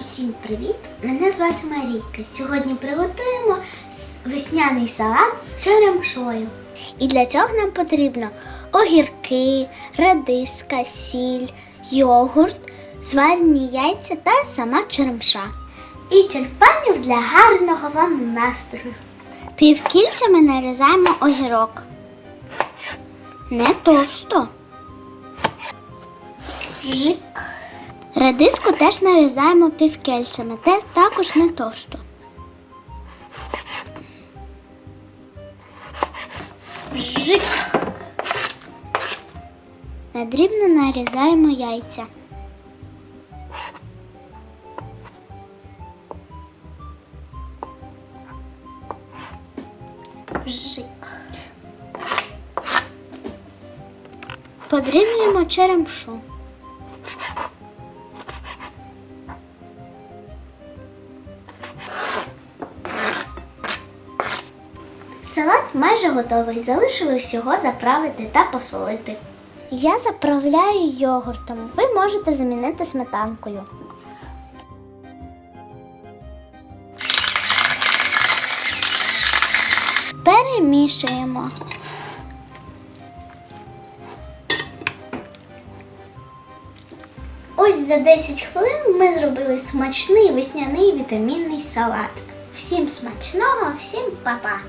Всім привіт! Мене звати Марійка. Сьогодні приготуємо весняний салат з черемшою. І для цього нам потрібно огірки, редиска, сіль, йогурт, зварені яйця та сама черемша. І тюльпанів для гарного вам настрою. Півкільцями нарізаємо огірок. Не товсто. Жик. Редиску теж нарізаємо півкельцями, те також не товсто. Жик. Надрібно нарізаємо яйця. Жик. Подрібнюємо черемшу. Салат майже готовий. Залишилось його заправити та посолити. Я заправляю йогуртом. Ви можете замінити сметанкою. Перемішуємо. Ось за 10 хвилин ми зробили смачний весняний вітамінний салат. Всім смачного, всім па-па!